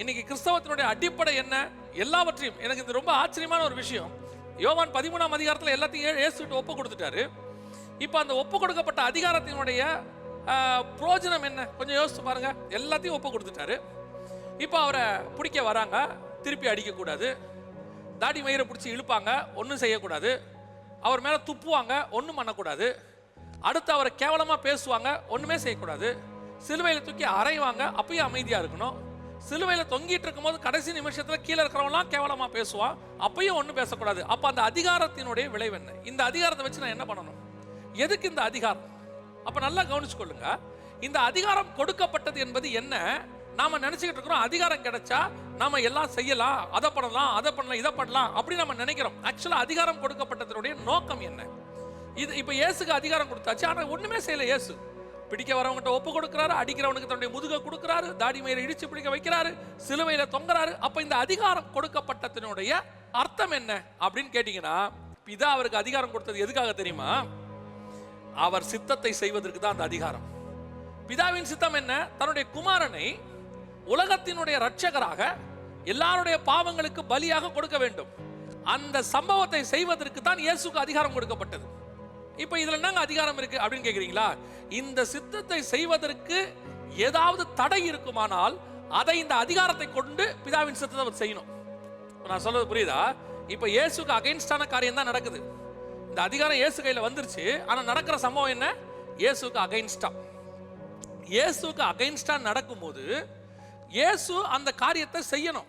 இன்னைக்கு கிறிஸ்தவத்தினுடைய அடிப்படை என்ன? எல்லாவற்றையும். எனக்கு இது ரொம்ப ஆச்சரியமான ஒரு விஷயம். யோவான் பதிமூணாம் அதிகாரத்தில் எல்லாத்தையும் ஏசுட்டு ஒப்பு கொடுத்துட்டாரு. இப்போ அந்த ஒப்பு கொடுக்கப்பட்ட அதிகாரத்தினுடைய புரோஜனம் என்ன? கொஞ்சம் யோசிச்சு பாருங்க. எல்லாத்தையும் ஒப்பு கொடுத்துட்டாரு. இப்போ அவரை பிடிக்க வராங்க. திருப்பி அடிக்கக்கூடாது. தாடி மயிரை பிடிச்சி இழுப்பாங்க. ஒன்றும் செய்யக்கூடாது. அவர் மேலே துப்புவாங்க. ஒன்றும் பண்ணக்கூடாது. அடுத்து அவரை கேவலமாக பேசுவாங்க. ஒன்றுமே செய்யக்கூடாது. சிலுவையில் தூக்கி அரைவாங்க அப்பயும் அமைதியாக இருக்கணும். சிலுவையில் தொங்கிட்டு இருக்கும்போது கடைசி நிமிஷத்தில் கீழே இருக்கிறவங்களாம் கேவலமாக பேசுவான் அப்பயும் ஒன்றும் பேசக்கூடாது. அப்போ அந்த அதிகாரத்தினுடைய விளைவு என்ன? இந்த அதிகாரத்தை வச்சு நான் என்ன பண்ணணும்? எதுக்கு இந்த அதிகாரம்? அப்போ நல்லா கவனிச்சுக்கொள்ளுங்க. இந்த அதிகாரம் கொடுக்கப்பட்டது என்பது என்ன? நாம் நினச்சிக்கிட்டு இருக்கிறோம் அதிகாரம் கிடைச்சா நாம் எல்லாம் செய்யலாம் அதை பண்ணலாம் அதை பண்ணலாம் இதை பண்ணலாம் அப்படி நம்ம நினைக்கிறோம். ஆக்சுவலாக அதிகாரம் கொடுக்கப்பட்டதனுடைய நோக்கம் என்ன? இது இப்போ இயேசுக்கு அதிகாரம் கொடுத்தாச்சு ஆனால் ஒன்றுமே செய்யல இயேசு. பிடிக்க வரவங்கிட்ட ஒப்பு கொடுக்கிறாரு அடிக்கிறவனுக்கு தன்னுடைய முதுக கொடுக்கிறாரு தாடி மயிரை இடிச்சு பிடிக்க வைக்கிறாரு சிலுவையில தொங்குறாரு. அப்ப இந்த அதிகாரம் கொடுக்கப்பட்டதனுடைய அர்த்தம் என்ன அப்படின்னு கேட்டீங்கன்னா பிதா அவருக்கு அதிகாரம் கொடுத்தது எதுக்காக தெரியுமா? அவர் சித்தத்தை செய்வதற்கு தான் அந்த அதிகாரம். பிதாவின் சித்தம் என்ன? தன்னுடைய குமாரனை உலகத்தினுடைய ரட்சகராக எல்லாருடைய பாவங்களுக்கு பலியாக கொடுக்க வேண்டும். அந்த சம்பவத்தை செய்வதற்கு தான் இயேசுக்கு அதிகாரம் கொடுக்கப்பட்டது. இப்போ இதில் என்னங்க அதிகாரம் இருக்கு அப்படின்னு கேட்குறீங்களா இந்த சித்தத்தை செய்வதற்கு ஏதாவது தடை இருக்குமானால் அதை இந்த அதிகாரத்தை கொண்டு பிதாவின் சித்தத்தை அவர் செய்யணும். நான் சொல்றது புரியுதா? இப்போ இயேசுக்கு அகைன்ஸ்டான காரியம் தான் நடக்குது. இந்த அதிகாரம் இயேசு கையில் வந்துருச்சு. ஆனால் நடக்கிற சம்பவம் என்ன? இயேசுக்கு அகைன்ஸ்டா இயேசுக்கு அகைன்ஸ்டா நடக்கும்போது இயேசு அந்த காரியத்தை செய்யணும்.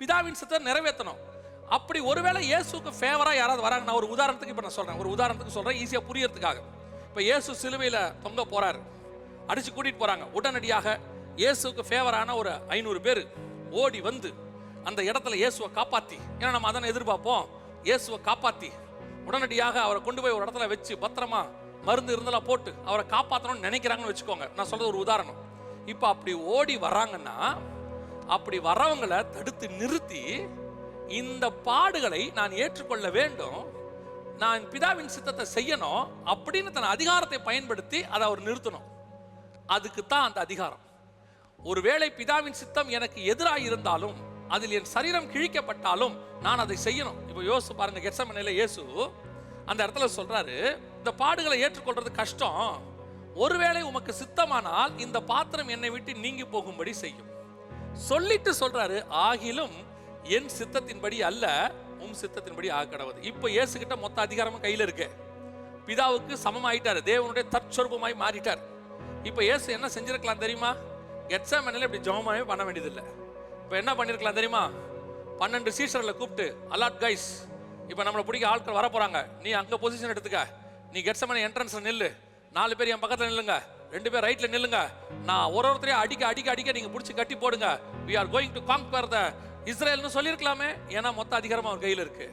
பிதாவின் சித்தத்தை நிறைவேற்றணும். அப்படி ஒருவேளை இயேசுக்கு ஃபேவராக யாராவது வராங்க நான் ஒரு உதாரணத்துக்கு இப்போ நான் சொல்கிறேன் ஒரு உதாரணத்துக்கு சொல்கிறேன் ஈஸியாக புரியறதுக்காக. இப்போ இயேசு சிலுவையில் தொங்க போகிறாரு அடித்து கூட்டிகிட்டு போகிறாங்க உடனடியாக இயேசுக்கு ஃபேவரான ஒரு ஐநூறு பேர் ஓடி வந்து அந்த இடத்துல இயேசுவை காப்பாற்றி ஏன்னா நம்ம அதனை எதிர்பார்ப்போம்? இயேசுவை காப்பாற்றி உடனடியாக அவரை கொண்டு போய் ஒரு இடத்துல வச்சு பத்திரமா மருந்து இருந்தெல்லாம் போட்டு அவரை காப்பாற்றணும்னு நினைக்கிறாங்கன்னு வச்சுக்கோங்க. நான் சொல்கிறது ஒரு உதாரணம். இப்போ அப்படி ஓடி வர்றாங்கன்னா அப்படி வர்றவங்களை தடுத்து நிறுத்தி இந்த பாடுகளை நான் ஏற்றுக்கொள்ள வேண்டும். நான் பிதாவின் சித்தத்தை செய்யணும் அப்படின்னு தன் அதிகாரத்தை பயன்படுத்தி அதை அவர் நிறுத்தணும். அதுக்கு தான் அந்த அதிகாரம். ஒருவேளை பிதாவின் சித்தம் எனக்கு எதிராக இருந்தாலும் அதில் என் சரீரம் கிழிக்கப்பட்டாலும் நான் அதை செய்யணும். இப்போ யோசிச்சு பாருங்க கெட்சமனையில் இயேசு அந்த இடத்துல சொல்றாரு இந்த பாடுகளை ஏற்றுக்கொள்றது கஷ்டம். ஒருவேளை உமக்கு சித்தமானால் இந்த பாத்திரம் என்னை விட்டு நீங்கி போகும்படி செய்யும். சொல்லிட்டு சொல்றாரு ஆகிலும் என் சித்தத்தின்படி அல்ல உம் சித்தத்தின்படி ஆக்கடவது இப்போ இயேசு மொத்த அதிகாரமும் கையில் இருக்கு. பிதாவுக்கு சமமாயிட்டார். தேவனுடைய தற்சொருபமாய் மாறிட்டார். இப்போ இயேசு என்ன செஞ்சிருக்கலாம் தெரியுமா? கெட்சமனில் இப்படி ஜெபமாவே பண்ண வேண்டியதில்லை. இப்போ என்ன பண்ணியிருக்கலாம் தெரியுமா? பன்னெண்டு சீசரில் கூப்பிட்டு அலாட் கைஸ் இப்போ நம்மளை பிடிக்க ஆட்கள் வர நீ அங்கே பொசிஷன் எடுத்துக்க. நீ கெட்சமனை என்ட்ரன்ஸில் நில்லு. நாலு பேர் என் பக்கத்தில் நில்லுங்க. ரெண்டு பேர் ரைட்டில் நில்லுங்க. நான் ஒரு ஒருத்தரையும் அடிக்க அடிக்க அடிக்க நீங்கள் பிடிச்சி கட்டி போடுங்க. We are going to conquer the இஸ்ரேல்னு சொல்லியிருக்கலாமே. ஏன்னா மொத்த அதிகாரம் அவர் கையில் இருக்கு.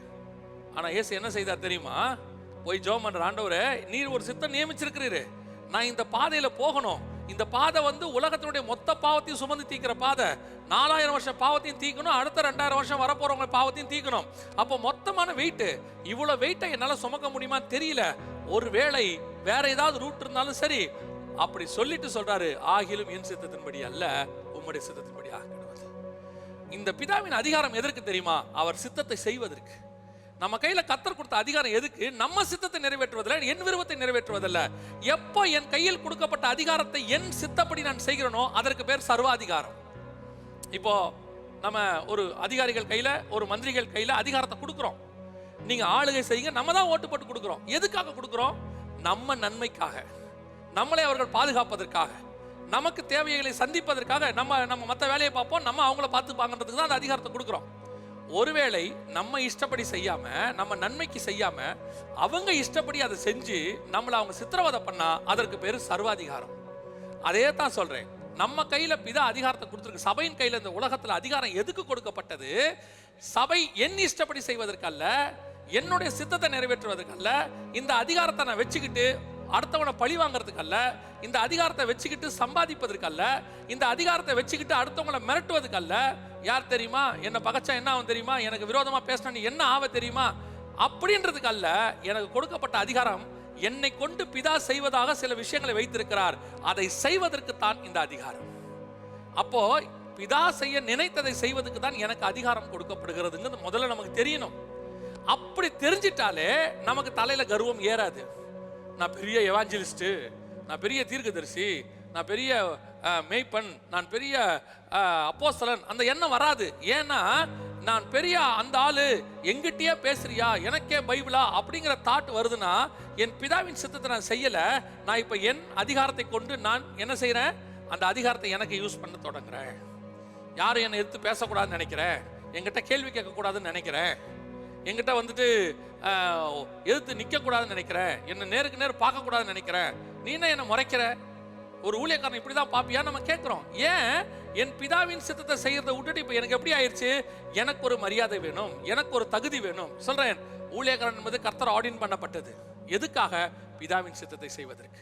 ஆனால் இயேசு என்ன செய்தார் தெரியுமா? போய் ஜோம் பண்ணுற ஆண்டவரே நீர் ஒரு சித்தம் நியமிச்சிருக்கிறீரு. நான் இந்த பாதையில் போகணும். இந்த பாதை வந்து உலகத்தினுடைய மொத்த பாவத்தையும் சுமந்து தீக்கிற பாதை. நாலாயிரம் வருஷம் பாவத்தையும் தீக்கணும். அடுத்த ரெண்டாயிரம் வருஷம் வரப்போறவங்க பாவத்தையும் தீக்கணும். அப்போ மொத்தமான வெயிட்டு இவ்வளோ வெயிட்டை என்னால் சுமக்க முடியுமா தெரியல. ஒருவேளை வேற ஏதாவது ரூட் இருந்தாலும் சரி. அப்படி சொல்லிட்டு சொல்றாரு ஆகிலும் என் சித்தத்தின்படி அல்ல உம்முடைய சித்தத்தின்படி ஆகணும் இந்த பிதாவின் அதிகாரம் எதற்கு தெரியுமா? அவர் சித்தத்தை செய்வதற்கு. நம்ம கையில கத்தர் கொடுத்த அதிகாரம் எதுக்கு? நம்ம சித்தத்தை நிறைவேற்றுவதில்ல என் விருப்பத்தை நிறைவேற்றுவதில்ல. எப்போ என் கையில் கொடுக்கப்பட்ட அதிகாரத்தை என் சித்தப்படி நான் செய்கிறேனோ அதற்கு பேர் சர்வாதிகாரம். இப்போ நம்ம ஒரு அதிகாரிகள் கையில ஒரு மந்திரிகள் கையில அதிகாரத்தை கொடுக்குறோம். நீங்க ஆளுகை செய்யுங்க நம்ம தான் ஓட்டு போட்டு கொடுக்குறோம். எதுக்காக கொடுக்குறோம்? நம்ம நன்மைக்காக. நம்மளை அவர்கள் பாதுகாப்பதற்காக. நமக்கு தேவைகளை சந்திப்பதற்காக நம்ம நம்ம மற்ற வேலையை பார்ப்போம் நம்ம அவங்கள பார்த்துப்பாங்கன்றதுக்கு தான் அந்த அதிகாரத்தை கொடுக்குறோம். ஒருவேளை நம்ம இஷ்டப்படி செய்யாமல் நம்ம நன்மைக்கு செய்யாமல் அவங்க இஷ்டப்படி அதை செஞ்சு நம்மளை அவங்க சித்திரவதை பண்ணால் அதற்கு பேர் சர்வாதிகாரம். அதே தான் சொல்கிறேன் நம்ம கையில் பிதா அதிகாரத்தை கொடுத்துருக்கு. சபையின் கையில் இந்த உலகத்தில் அதிகாரம் எதுக்கு கொடுக்கப்பட்டது? சபை என் இஷ்டப்படி செய்வதற்கல்ல என்னுடைய சித்தத்தை நிறைவேற்றுவதற்கல்ல இந்த அதிகாரத்தை நான் வச்சுக்கிட்டு அடுத்தவனை பழி வாங்குறதுக்கல்ல இந்த அதிகாரத்தை வச்சுக்கிட்டு சம்பாதிப்பதற்கல்ல இந்த அதிகாரத்தை வச்சுக்கிட்டு அடுத்தவங்களை மிரட்டுவதுக்கல்ல யார் தெரியுமா? என்னை பகச்சா என்ன ஆகும் தெரியுமா? எனக்கு விரோதமாக பேசினா நீ என்ன ஆவ தெரியுமா? அப்படின்றதுக்கு அல்ல எனக்கு கொடுக்கப்பட்ட அதிகாரம் என்னை கொண்டு பிதா செய்வதாக சில விஷயங்களை வைத்திருக்கிறார். அதை செய்வதற்கு தான் இந்த அதிகாரம். அப்போ பிதா செய்ய நினைத்ததை செய்வதற்கு தான் எனக்கு அதிகாரம் கொடுக்கப்படுகிறதுங்கிறது முதல்ல நமக்கு தெரியணும். அப்படி தெரிஞ்சிட்டாலே நமக்கு தலையில கர்வம் ஏறாது. நான் பெரிய எவாஞ்சலிஸ்ட்டு நான் பெரிய தீர்க்கதரிசி நான் பெரிய மெய்ப்பன் நான் பெரிய அப்போஸ்தலன் அந்த எண்ணம் வராது. ஏன்னா நான் பெரிய அந்த ஆளு எங்கிட்டயே பேசுறியா எனக்கே பைபிளா அப்படிங்கிற தாட் வருதுன்னா என் பிதாவின் சித்தத்தை நான் செய்யல நான் இப்ப என் அதிகாரத்தை கொண்டு நான் என்ன செய்கிறேன் அந்த அதிகாரத்தை எனக்கு யூஸ் பண்ண தொடங்குறேன். யாரும் என்னை எடுத்து பேசக்கூடாதுன்னு நினைக்கிறேன். என்கிட்ட கேள்வி கேட்கக்கூடாதுன்னு நினைக்கிறேன். என்கிட்ட வந்துட்டு எதிர்த்து நிற்கக்கூடாதுன்னு நினைக்கிறேன். என்னை நேருக்கு நேர் பார்க்கக்கூடாதுன்னு நினைக்கிறேன். நீ என்ன என்னை முறைக்கிற? ஒரு ஊழியக்காரன் இப்படி தான் பார்ப்பியா நம்ம கேட்குறோம். ஏன்? என் பிதாவின் சித்தத்தை செய்யறதை விட்டுட்டு இப்போ எனக்கு எப்படி ஆயிடுச்சு எனக்கு ஒரு மரியாதை வேணும். எனக்கு ஒரு தகுதி வேணும். சொல்றேன். ஊழியக்காரன் என்பது கர்த்தர் ஆடின் பண்ணப்பட்டது. எதுக்காக? பிதாவின் சித்தத்தை செய்வதற்கு.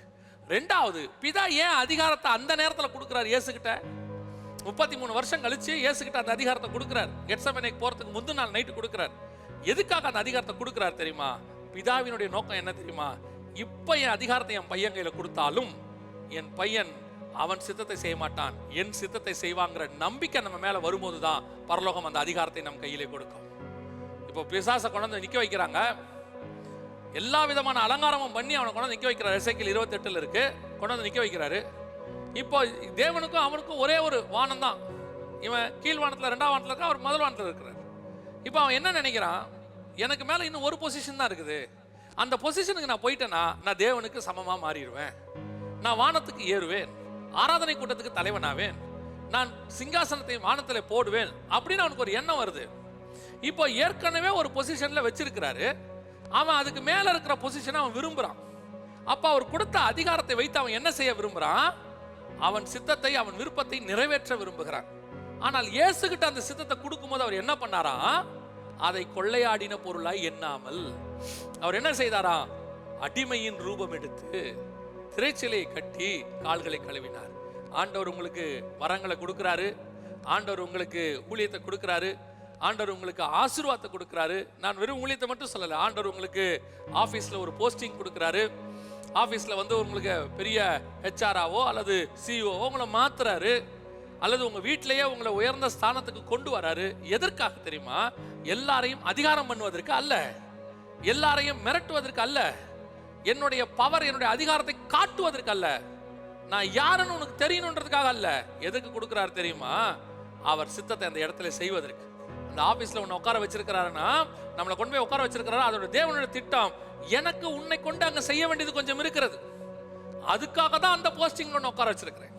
ரெண்டாவது பிதா ஏன் அதிகாரத்தை அந்த நேரத்தில் கொடுக்குறாரு இயேசுகிட்ட? முப்பத்தி மூணு வருஷம் கழிச்சு இயேசுகிட்ட அந்த அதிகாரத்தை கொடுக்குறார். கெட்சமனைக்கு போறதுக்கு முந்தின நாள் நைட்டு கொடுக்குறார். எதுக்காக அந்த அதிகாரத்தை கொடுக்குறார் தெரியுமா? பிதாவினுடைய நோக்கம் என்ன தெரியுமா? இப்போ என் அதிகாரத்தை என் பையன் கையில் கொடுத்தாலும் என் பையன் அவன் சித்தத்தை செய்ய மாட்டான். என் சித்தத்தை செய்வாங்கிற நம்பிக்கை நம்ம மேலே வரும்போது தான் பரலோகம் அந்த அதிகாரத்தை நம் கையிலே கொடுக்கும். இப்போ பிசாசை கொண்டாந்து நிற்க வைக்கிறாங்க. எல்லா விதமான அலங்காரமும் பண்ணி அவனை கொண்டாந்து நிற்க வைக்கிறார். இசைக்கில் இருபத்தெட்டில் இருக்கு. கொண்டாந்து நிற்க வைக்கிறாரு. இப்போ தேவனுக்கும் அவனுக்கும் ஒரே ஒரு வானம் தான் இவன் கீழ் வானத்தில் ரெண்டாம் வானத்தில் இருக்கா? அவர் முதல் வானத்தில் இருக்கிறார். இப்போ அவன் என்ன நினைக்கிறான்? எனக்கு மேலே இன்னும் ஒரு பொசிஷன் தான் இருக்குது. அந்த பொசிஷனுக்கு நான் போயிட்டேன்னா நான் தேவனுக்கு சமமாக மாறிடுவேன். நான் வானத்துக்கு ஏறுவேன். ஆராதனை கூட்டத்துக்கு தலைவனாவேன் நான் சிங்காசனத்தை வானத்தில் போடுவேன் அப்படின்னு அவனுக்கு ஒரு எண்ணம் வருது. இப்போ ஏற்கனவே ஒரு பொசிஷனில் வச்சிருக்கிறாரு. அவன் அதுக்கு மேலே இருக்கிற பொசிஷனை அவன் விரும்புகிறான் அப்போ அவர் கொடுத்த அதிகாரத்தை வைத்து அவன் என்ன செய்ய விரும்புகிறான் அவன் சித்தத்தை அவன் விருப்பத்தை நிறைவேற்ற விரும்புகிறான். ஆனால் இயேசுகிட்ட அந்த சித்தத்தை கொடுக்கும்போது அவர் என்ன பண்ணாராம் அதை கொள்ளையாடின பொருளாய் எண்ணாமல் அவர் என்ன செய்தாராம் அடிமையின் ரூபம் எடுத்து திரைச்சிலையை கட்டி கால்களை கழுவினார். ஆண்டவர் உங்களுக்கு வரங்களை கொடுக்கிறாரு. ஆண்டவர் உங்களுக்கு ஊழியத்தை கொடுக்கிறாரு. ஆண்டவர் உங்களுக்கு ஆசீர்வாதத்தை கொடுக்கிறாரு. நான் வெறும் ஊழியத்தை மட்டும் சொல்லலை. ஆண்டவர் உங்களுக்கு ஆஃபீஸில் ஒரு போஸ்டிங் கொடுக்குறாரு. ஆஃபீஸில் வந்து உங்களுக்கு பெரிய ஹெச்ஆராவோ அல்லது சிஇஓவோ உங்களை மாத்துறாரு. அல்லது உங்க வீட்டிலேயே உங்களை உயர்ந்த ஸ்தானத்துக்கு கொண்டு வராரு. எதற்காக தெரியுமா? எல்லாரையும் அதிகாரம் பண்ணுவதற்கு அல்ல. எல்லாரையும் மிரட்டுவதற்கு அல்ல. என்னுடைய பவர் என்னுடைய அதிகாரத்தை காட்டுவதற்கு அல்ல. நான் யாருன்னு உனக்கு தெரியணுன்றதுக்காக அல்ல. எதுக்கு கொடுக்குறாரு தெரியுமா? அவர் சித்தத்தை அந்த இடத்துல செய்வதற்கு. அந்த ஆபீஸ்ல உன்னை உட்கார வச்சிருக்கிறாருன்னா நம்மளை கொண்டு போய் உட்கார வச்சிருக்கிறாரு. அதோட தேவனுடைய திட்டம் எனக்கு உன்னை கொண்டு அங்க செய்ய வேண்டியது கொஞ்சம் இருக்கிறது. அதுக்காக தான் அந்த போஸ்டிங் ஒன்று உட்கார வச்சிருக்கிறேன்.